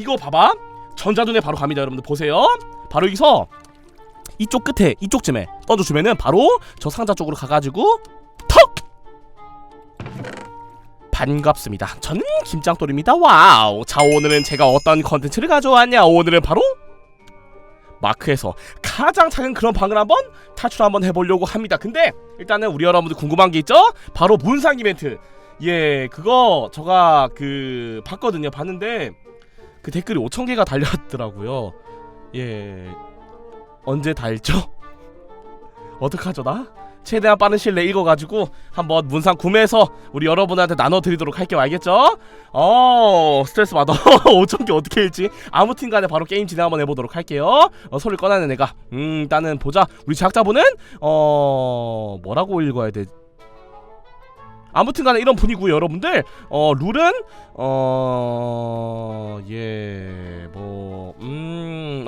이거 봐봐. 전자눈에 바로 갑니다 여러분들. 보세요. 바로 여기서 이쪽 끝에 이쪽쯤에 던져주면은 바로 저 상자 쪽으로 가가지고 턱! 반갑습니다. 저는 김장돌입니다. 와우. 자 오늘은 제가 어떤 컨텐츠를 가져왔냐? 오늘은 바로 마크에서 가장 작은 그런 방을 한번 탈출 한번 해보려고 합니다. 근데 일단은 우리 여러분들 궁금한 게 있죠? 바로 문상 이벤트. 예 그거 제가 그 봤거든요. 봤는데 그 댓글이 5천 개가 달렸더라고요. 예. 언제 달죠? 어떡하죠 나? 최대한 빠른 시일 내에 읽어가지고 한번 문상 구매해서 우리 여러분한테 나눠드리도록 할게요 알겠죠? 어 스트레스 받아. 5천개 어떻게 할지? 아무튼 간에 바로 게임 진행 한번 해보도록 할게요. 어, 소리를 꺼내는 내가. 음 일단은 보자. 우리 제작자분은 어 뭐라고 읽어야 돼? 아무튼 간에 이런 분이고요 여러분들. 어 룰은 어예뭐음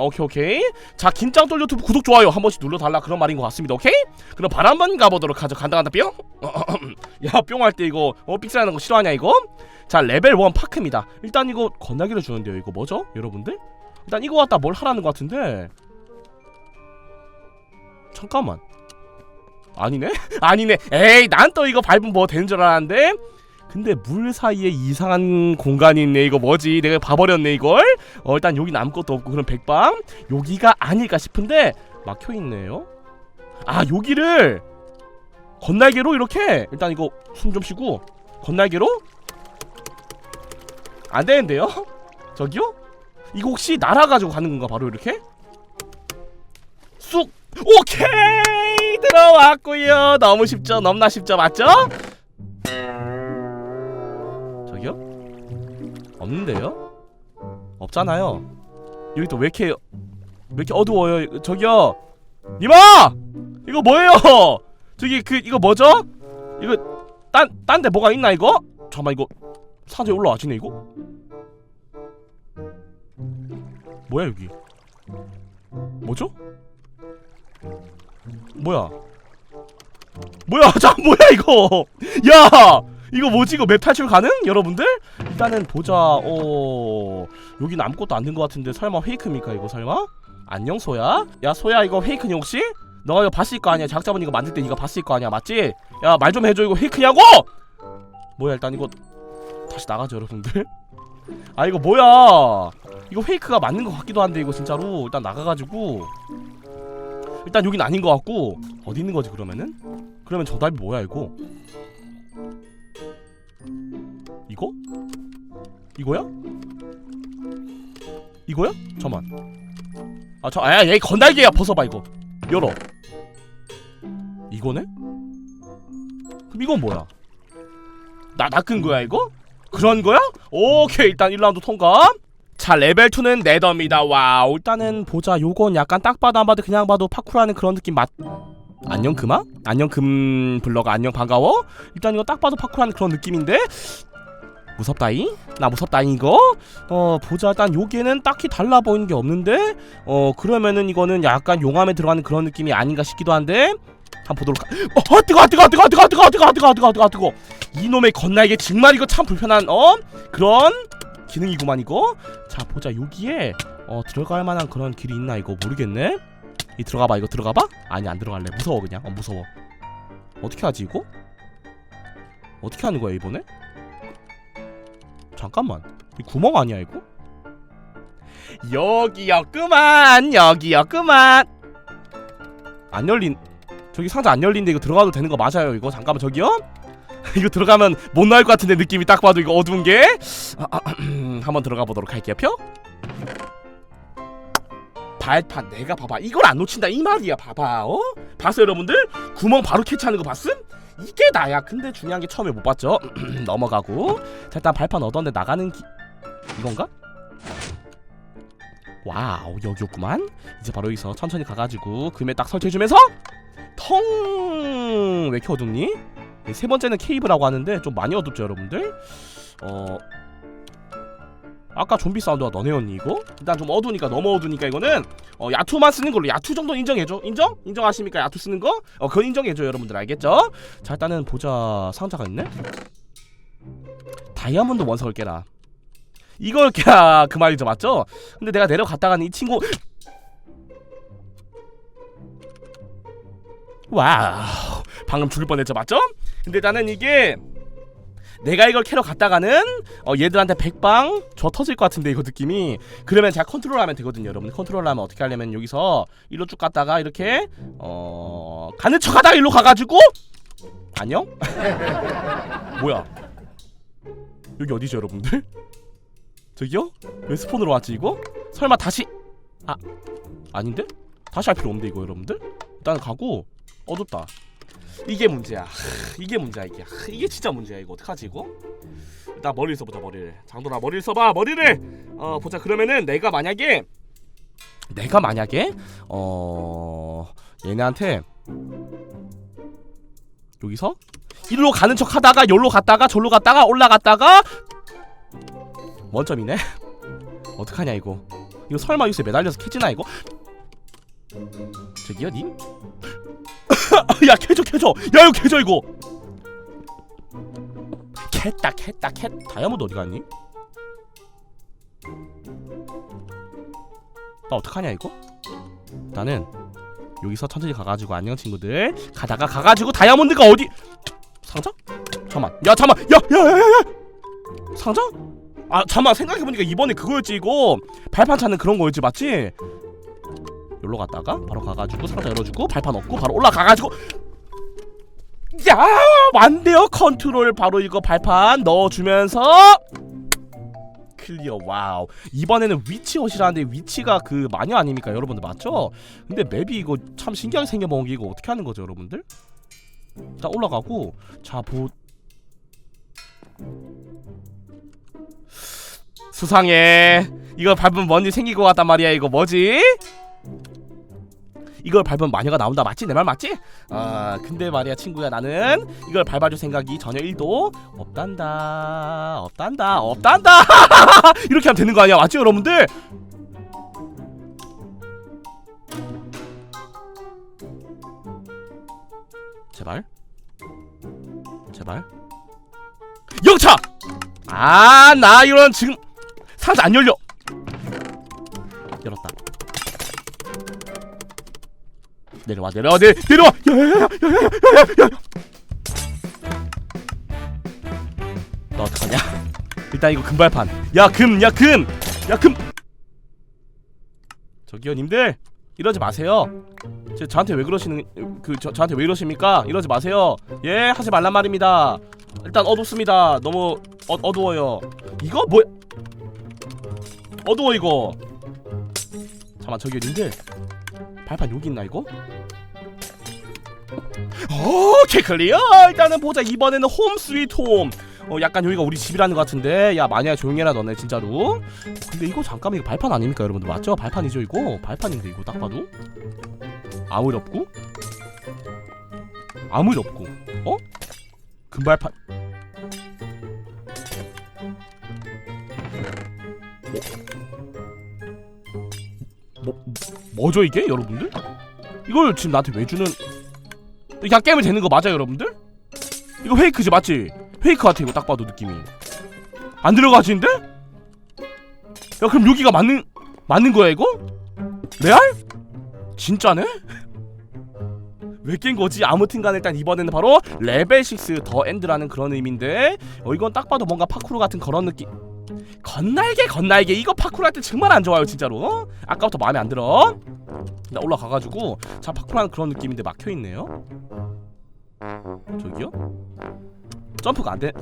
오케이 오케이. 자 긴장돌 유튜브 구독 좋아요 한 번씩 눌러달라 그런 말인 것 같습니다. 오케이? 그럼 바로 한번 가보도록 하죠. 간다 간다 뿅. 야뿅 할 때 이거 어 삑사하는 거 싫어하냐 이거? 자 레벨 1 파크입니다. 일단 이거 건나기를 주는데요 이거 뭐죠 여러분들? 일단 이거 갖다 뭘 하라는 것 같은데? 잠깐만. 아니네? 아니네. 에이 난 또 이거 밟으면 뭐 되는 줄 알았는데 근데 물 사이에 이상한 공간이 있네 이거 뭐지? 내가 봐버렸네 이걸? 어 일단 여긴 아무것도 없고 그럼 백방 여기가 아닐까 싶은데 막혀있네요. 아 여기를 건날개로 이렇게? 일단 이거 숨 좀 쉬고 건날개로? 안 되는데요? 저기요? 이거 혹시 날아가지고 가는 건가 바로 이렇게? 쑥! 오케이! 들어왔고요. 너무 쉽죠? 너무나 쉽죠? 맞죠 없는데요? 없잖아요. 여기 또 왜 이렇게 왜 이렇게 어두워요? 저기요! 니마! 이거 뭐예요? 저기 그 이거 뭐죠? 이거 딴 딴 데 뭐가 있나 이거? 잠깐만 이거 사제 올라와지네 이거? 뭐야 여기? 뭐죠? 뭐야? 뭐야? 자 뭐야 이거? 야 이거 뭐지? 이거 맵 탈출 가능? 여러분들? 일단은 보자. 어 여긴 아무것도 안 된 것 같은데 설마 페이크입니까 이거 설마? 안녕 소야? 야 소야 이거 페이크니 혹시? 너가 이거 봤을 거 아니야. 작자분 이거 만들 때 이거 봤을 거 아니야. 맞지? 야 말 좀 해줘. 이거 페이크냐고? 뭐야 일단 이거 다시 나가죠 여러분들. 아 이거 뭐야? 이거 페이크가 맞는 것 같기도 한데 이거 진짜로. 일단 나가가지고. 일단 여긴 아닌 것 같고. 어디 있는 거지 그러면은? 그러면 저 답이 뭐야 이거? 이거? 이거야? 이거야? 잠만. 아저 아야 얘 건달기야 벗어봐 이거. 열어. 이거네? 그럼 이건 뭐야? 나 낚은 거야 이거? 그런 거야? 오케이 일단 1라운드 통과. 자 레벨 2는 네더입니다 와우 일단은 보자 요건 약간 딱 봐도 안 봐도 그냥 봐도 파쿠라는 그런 느낌 맞 안녕 금아? 안녕 금 블러가 안녕 반가워? 일단 이거 딱 봐도 파쿠라는 그런 느낌인데 무섭다잉? 나 무섭다잉 이거? 어 보자. 일단 요게는 딱히 달라 보이는 게 없는데? 어 그러면은 이거는 약간 용암에 들어가는 그런 느낌이 아닌가 싶기도 한데? 한번 보도록 하... 어 뜨거 뜨거 뜨거 뜨거 뜨거 뜨거 뜨거 뜨거 뜨거 뜨거 이놈의 건날개 정말 이거 참 불편한 어? 그런 기능이구만 이거. 자 보자. 여기에 어 들어갈 만한 그런 길이 있나 이거 모르겠네. 이 들어가봐 이거 들어가봐. 아니 안 들어갈래. 무서워 그냥. 어 무서워. 어떻게 하지 이거? 어떻게 하는 거야 이번에 잠깐만. 이 구멍 아니야 이거? 여기였구만! 여기였구만! 안 열린 저기 상자 안 열린데 이거 들어가도 되는 거 맞아요 이거? 잠깐만 저기요? 이거 들어가면 못 나올 것 같은데 느낌이 딱 봐도 이거 어두운 게? 아, 아, 한번 들어가 보도록 할게요 표 발판 내가 봐봐. 이걸 안 놓친다 이 말이야 봐봐 어? 봤어 여러분들? 구멍 바로 캐치하는 거 봤음 이게 나야. 근데 중요한 게 처음에 못 봤죠? 넘어가고. 자 일단 발판 얻었는데 나가는 기 이건가? 와우 여기였구만. 이제 바로 여기서 천천히 가가지고 금에 딱 설치해주면서 텅! 왜 이렇게 어둡니? 네, 세 번째는 케이브라고 하는데 좀 많이 어둡죠 여러분들? 어 아까 좀비 사운드가 너네였니 이거? 일단 좀 어두우니까 너무 어두우니까 이거는 어 야투만 쓰는 걸로 야투 정도 인정해줘 인정? 인정하십니까 야투 쓰는 거? 어 그건 인정해줘 여러분들 알겠죠? 자 일단은 보자 상자가 있네 다이아몬드 원석을 깨라 이걸 야, 그 말이죠 맞죠? 근데 내가 내려갔다가는 이 친구 와우 방금 죽을 뻔했죠 맞죠? 근데 나는 이게 내가 이걸 캐러 갔다가는 어, 얘들한테 백방 저 터질 것 같은데 이거 느낌이. 그러면 제가 컨트롤하면 되거든요 여러분. 컨트롤하면 어떻게 하려면 여기서 일로 쭉 갔다가 이렇게 어 가는 척하다가 일로 가가지고 안녕 뭐야? 여기 어디죠 여러분들? 저기요? 왜 스폰으로 왔지 이거? 설마 다시 아 아닌데? 다시 할 필요 없는데 이거 여러분들? 일단 가고 어둡다 이게 문제야. 하, 이게 문제야 이게. 하, 이게 진짜 문제야 이거. 어떡하지 이거? 일단 머리를 써보자 머리를. 장도라 머리를 써봐 머리를! 어 보자. 그러면은 내가 만약에 내가 만약에 어 얘네한테 여기서 일로 가는 척 하다가 여기로 갔다가 절로 갔다가 올라갔다가 원점이네? 어떡하냐 이거. 이거 설마 여기서 매달려서 캐지나 이거? 저기요 님? 야 캐줘 캐줘 야 이거 캐줘 이거 캣다 캣다 캣 다이아몬드 어디 갔니? 나 어떡하냐 이거? 나는 여기서 천천히 가가지고 안녕 친구들 가다가 가가지고 다이아몬드가 어디 상자? 잠만 야 잠만 야야야야야 상자? 아 잠만 생각해보니까 이번에 그거였지 이거 발판 찾는 그런 거였지 맞지? 여기로 갔다가 바로 가가지고 상자 열어주고 발판 없고 바로 올라가가지고. 야 완대요. 컨트롤 바로 이거 발판 넣어주면서. 클리어 와우. 이번에는 위치 허시라는데 위치가 그 마녀 아닙니까? 여러분들 맞죠? 근데 맵이 이거 참 신기하게 생겨먹은 게 이거 어떻게 하는 거죠 여러분들? 자 올라가고. 자보. 수상해 이거 밟으면 생길 것 같단 말이야 이거 뭐지? 이걸 밟으면 마녀가 나온다. 맞지? 내 말 맞지? 아 근데 말이야 친구야 나는 이걸 밟아줄 생각이 전혀 1도 없단다. 없단다. 없단다! 이렇게 하면 되는 거 아니야? 맞지 여러분들? 제발? 제발? 영차! 아 나 이런 지금 상자 안 열려. 열었다 내려와 내려와 내 내려와 나 어떡하냐? 일단 이거 금발판. 야금야금야금! 저기요 님들. 이러지 마세요. 제 저한테 왜 그러시는 그 저, 저한테 왜 이러십니까? 이러지 마세요. 예 하지 말란 말입니다. 일단 어둡습니다. 너무 어, 어두워요. 이거 뭐 어두워 이거. 잠깐 저기요 님들. 발판 여기 있나 이거? 오케이 클리어! 일단은 보자. 이번에는 홈 스위트 홈. 어, 약간 여기가 우리 집이라는 것 같은데. 야 만약에 조용히 해라 너네 진짜로. 근데 이거 잠깐만 이거 발판 아닙니까 여러분들? 맞죠? 발판이죠 이거? 발판인데 이거 딱 봐도. 아무 일 없고. 아무 일 없고. 어? 금발판. 뭐, 뭐 죠 이게 여러분들? 이걸 지금 나한테 왜 주는 그냥 깨면 되는 거 맞아요 여러분들? 이거 페이크지 맞지? 페이크 같아 이거 딱 봐도 느낌이 안 들어가지는데? 야 그럼 여기가 맞는 맞는 거야 이거? 레알? 진짜네? 왜 깬 거지? 아무튼간에 일단 이번에는 바로 레벨 6 더 엔드라는 그런 의미인데 어 이건 딱 봐도 뭔가 파쿠르 같은 그런 느낌 건날개 건날개. 이거 파쿠르 할 때 정말 안 좋아요 진짜로. 어? 아까부터 마음에 안 들어. 나 올라가가지고 자 파쿠르 하는 그런 느낌인데 막혀있네요. 저기요? 점프가 안돼.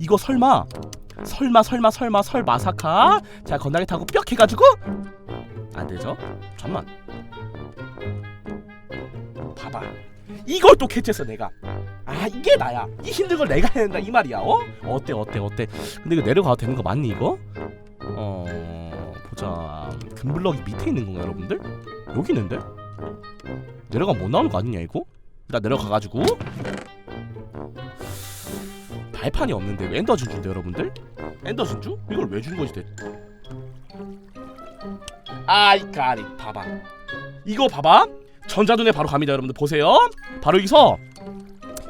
이거 설마 설마 설마 설마 설마사카? 자 건날개 타고 뿅 해가지고? 안되죠? 잠만. 봐봐 이걸 또 캐치했어 내가 아 이게 나야 이 힘든 걸 내가 해야 된다 이 말이야 어? 어때 어때 어때 근데 이거 내려가도 되는 거 맞니 이거? 어 보자 금블럭이 밑에 있는 건가 여러분들? 여기 있는데? 내려가면 못 나오는 거 아니냐 이거? 일단 내려가가지고 발판이 없는데 왜 엔더 진주인데 여러분들? 엔더 진주? 이걸 왜 주는 거지 대? 아이 까리 봐봐 이거 봐봐 전자눈에 바로 갑니다 여러분들. 보세요. 바로 여기서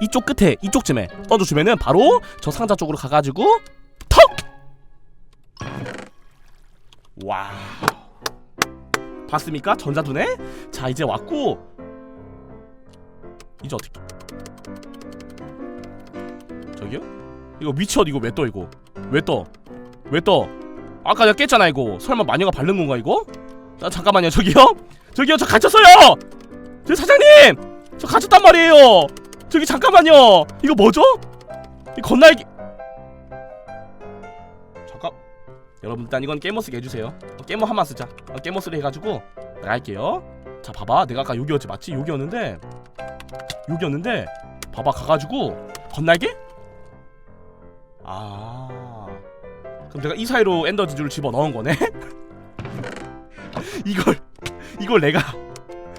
이쪽 끝에 이쪽쯤에 떠줘주면은 바로 저 상자 쪽으로 가가지고 턱! 와 봤습니까? 전자두네 자 이제 왔고. 이제 어떻게 저기요? 이거 위치 어디 이거 왜 떠 이거? 왜 떠? 왜 떠? 아까 내가 깼잖아 이거. 설마 마녀가 바른 건가 이거? 자 잠깐만요 저기요. 저기요 저 갇혔어요 저 사장님! 저 갇혔단 말이에요! 저기 잠깐만요! 이거 뭐죠? 이 건날기 잠깐. 여러분 일단 이건 깨모쓰게 해주세요. 어, 깨모 한번 쓰자. 어, 깨모쓰를 해가지고 나갈게요. 자 봐봐. 내가 아까 여기였지 맞지? 여기였는데 여기였는데 봐봐. 가가지고 건날개? 아. 그럼 내가 이 사이로 엔더 지주를 집어 넣은 거네? 이걸 이걸 내가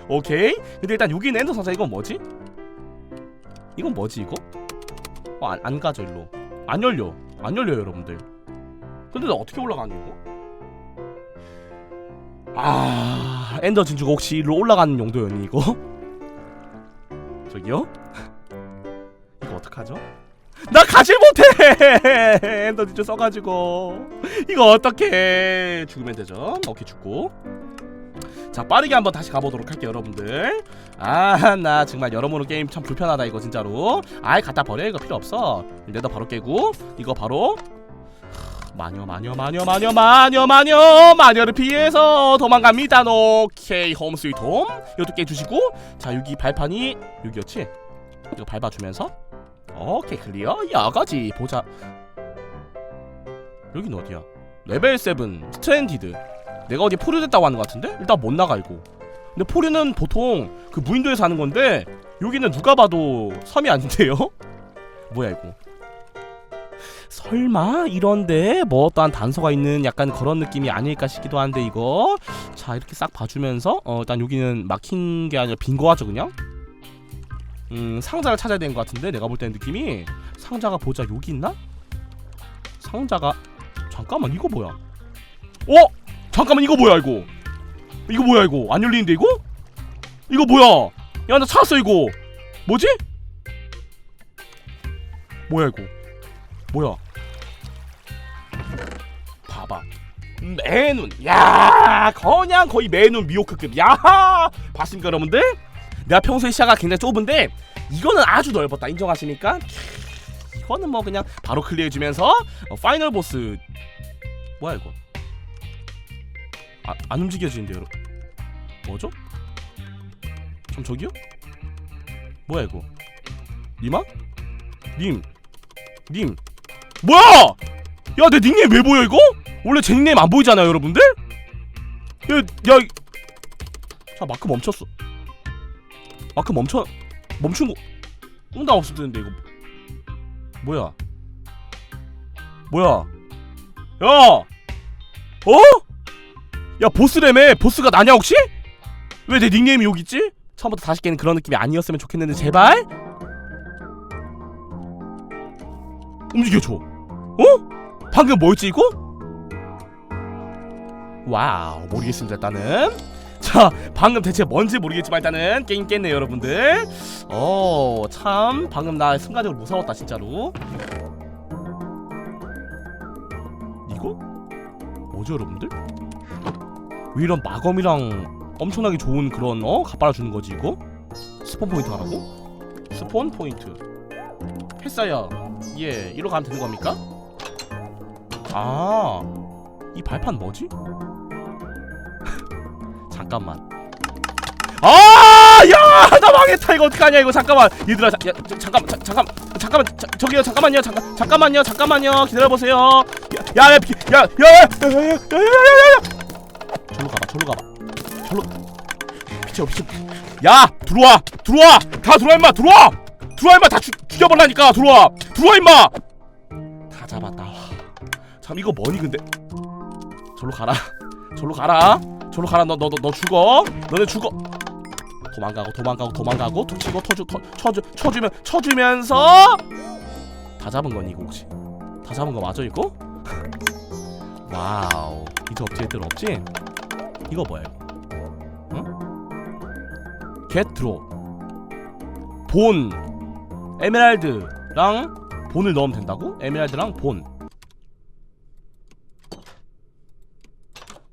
오케이 근데 일단 여기는 엔더 상자 이건 뭐지? 이건 뭐지 이거? 어, 안, 안 가져 일로 안 열려 안 열려요 여러분들 근데 나 어떻게 올라가니 이거? 아 엔더 진주가 혹시 일로 올라가는 용도였니 이거? 저기요? 이거 어떡하죠? 나 가질 못해 엔더 진주 써가지고 이거 어떻게 죽으면 되죠? 오케이 죽고 자 빠르게 한번 다시 가보도록 할게요 여러분들. 아 나 정말 여러모로 게임 참 불편하다 이거 진짜로. 아예 갖다 버려 이거 필요 없어. 내다 바로 깨고 이거 바로. 마녀 마녀 마녀 마녀 마녀 마녀. 마녀를 피해서 도망갑니다. 오케이 홈 스위트 홈. 이것도 깨주시고. 자 여기 발판이 여기였지? 이거 밟아주면서. 오케이 클리어. 여거지. 보자. 여긴 어디야? 레벨 7 스트랜디드 내가 어디 포류됐다고 하는 것 같은데? 일단 못 나가 이거 근데 포류는 보통 그 무인도에서 하는 건데 여기는 누가 봐도 섬이 아닌데요? 뭐야 이거 설마 이런데 뭐 어떠한 단서가 있는 약간 그런 느낌이 아닐까 싶기도 한데 이거 자 이렇게 싹 봐주면서 어 일단 여기는 막힌 게 아니라 빈거 같죠 그냥? 음 상자를 찾아야 되는 것 같은데 내가 볼 때는 느낌이 상자가 보자 여기 있나? 상자가 잠깐만 이거 뭐야 어? 잠깐만 이거 뭐야 이거? 이거 뭐야 이거? 안 열리는데 이거? 이거 뭐야? 야 나 찾았어 이거. 뭐지? 뭐야 이거? 뭐야? 봐봐. 매눈. 야 그냥 거의 매눈 미호크급. 야 봤습니까 여러분들? 내가 평소에 시야가 굉장히 좁은데 이거는 아주 넓었다. 인정하십니까? 이거는 뭐 그냥 바로 클리어해주면서 어, 파이널 보스. 뭐야 이거 아, 안 움직여지는데 여러분 뭐죠? 좀 저기요? 뭐야 이거 니마? 님 님. 뭐야? 야, 내 닉네임 왜 보여 이거? 원래 제 닉네임 안 보이잖아요, 여러분들? 야, 야. 이- 자, 마크 멈췄어. 마크 멈춰 멈춘 거. 응답 없을 텐데 이거. 뭐야? 뭐야? 야! 어? 야, 보스래매. 보스가 나냐 혹시? 왜 내 닉네임이 여기 있지? 처음부터 다시 깨는 그런 느낌이 아니었으면 좋겠는데 제발. 움직여줘. 어? 방금 뭐였지 이거? 와우 모르겠습니다 일단은 자 방금 대체 뭔지 모르겠지만 일단은 게임 깼네요 여러분들 어 참 방금 나 순간적으로 무서웠다 진짜로 이거? 뭐죠 여러분들? 왜 이런 마검이랑 엄청나게 좋은 그런 어? 갓바라 주는 거지 이거? 스폰 포인트 하라고? 스폰 포인트 했어요 예, 이리로 가면 되는 겁니까? 아, 이 발판 뭐지? 잠깐만. 아, 야, 나 망했다 이거 어떡하냐 이거 잠깐만. 얘들아, 자, 야, 저, 잠깐, 자, 잠깐, 잠깐만, 자, 저기요, 잠깐만요, 잠깐, 잠깐만요, 잠깐만요, 기다려 보세요. 야, 야, 야, 비- 야, 야, 야, 야, 야, 야, 야, 야, 야, 야. 절로 가봐, 절로. 비켜, 비켜. 야, 들어와, 들어와, 다 들어와 임마, 들어와. 들어와 임마. 다 죽, 죽여버라니까. 들어와. 들어와 임마. 다 잡았다. 참 이거 뭐니 근데? 절로 가라. 절로 가라. 절로 가라. 너 너 너 너 죽어. 너네 죽어. 도망가고 도망가고 도망가고 툭 치고 터주 터, 쳐주 쳐주면 쳐주면서 다 잡은 거니 이거 혹시? 다 잡은 거 맞아 이거? 와우. 이제 업체들 없지 이거 뭐야 이거 응? 겟 드로 본 에메랄드랑 본을 넣으면 된다고? 에메랄드랑 본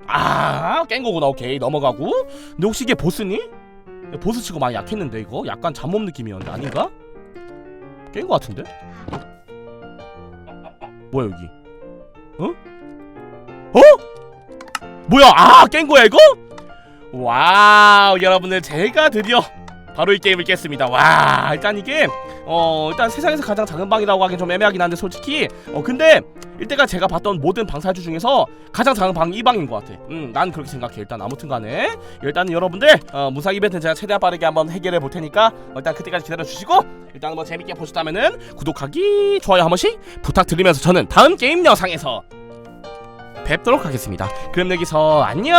아 깬 거구나 오케이 넘어가고 근데 혹시 이게 보스니? 보스 치고 많이 약했는데 이거 약간 잠몸 느낌이었는데 아닌가? 깬 거 같은데? 뭐야 여기 어? 어? 뭐야? 아 깬 거야 이거? 와우 여러분들 제가 드디어 바로 이 게임을 깼습니다. 와 일단 이게 어 일단 세상에서 가장 작은 방이라고 하긴 좀 애매하긴 한데 솔직히 어 근데 이때가 제가 봤던 모든 방사주 중에서 가장 작은 방이 이 방인 것 같아. 음난 그렇게 생각해. 일단 아무튼 간에. 일단 여러분들 어, 무사 이벤트는 제가 최대한 빠르게 한번 해결해 볼 테니까 어, 일단 그때까지 기다려 주시고 일단 뭐 재밌게 보셨다면은 구독하기 좋아요 한 번씩 부탁드리면서 저는 다음 게임 영상에서 뵙도록 하겠습니다. 그럼 여기서 안녕